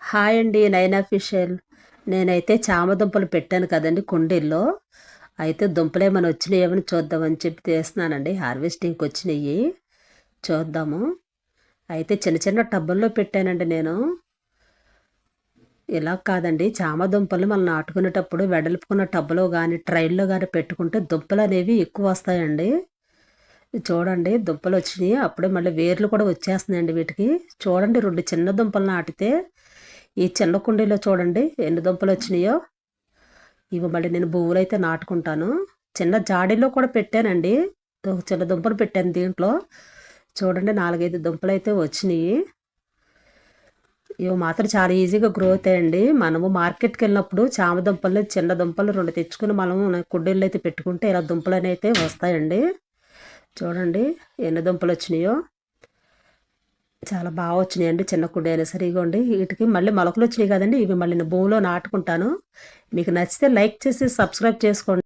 Hi అండి nine official నేనైతే చామ దుంపలు పెట్టాను కదండి కుండీల్లో. అయితే దుంపలు ఏమైనా వచ్చినాయి ఏమైనా చూద్దామని చెప్పి తీస్తున్నానండి. హార్వెస్టింగ్కి వచ్చినాయి. చూద్దాము. అయితే చిన్న చిన్న టబ్బుల్లో పెట్టానండి నేను. ఇలా కాదండి చామ దుంపలు మనం నాటుకునేటప్పుడు వెడల్పుకున్న టబ్బులో కానీ ట్రైల్లో కానీ పెట్టుకుంటే దుంపలు అనేవి ఎక్కువ వస్తాయండి. చూడండి దుంపలు వచ్చినాయి. అప్పుడే మళ్ళీ వేర్లు కూడా వచ్చేస్తున్నాయండి వీటికి. చూడండి రెండు చిన్న దుంపలు నాటితే ఈ చిన్న కుండీలో చూడండి ఎన్ని దుంపలు వచ్చినాయో. ఇవి మళ్ళీ నేను పువ్వులు అయితే నాటుకుంటాను. చిన్న జాడీలో కూడా పెట్టానండి. చిన్న దుంపలు పెట్టాను దీంట్లో. చూడండి నాలుగైదు దుంపలు అయితే వచ్చినాయి. ఇవి మాత్రం చాలా ఈజీగా గ్రో అవుతాయండి మనము మార్కెట్కి వెళ్ళినప్పుడు చామ దుంపలు చిన్న దుంపలు రెండు తెచ్చుకుని మనము కుండీల్లో అయితే పెట్టుకుంటే ఇలా దుంపలు అయితే వస్తాయండి. చూడండి ఎన్ని దుంపలు వచ్చినాయో. చాలా బాగా వచ్చినాయండి చిన్న కుండీ అయినా సరే ఇగోండి. వీటికి మళ్ళీ మొలకలు వచ్చినాయి కదండి. ఇవి మళ్ళీ భూమిలో నాటుకుంటాను. మీకు నచ్చితే లైక్ చేసి సబ్స్క్రైబ్ చేసుకోండి.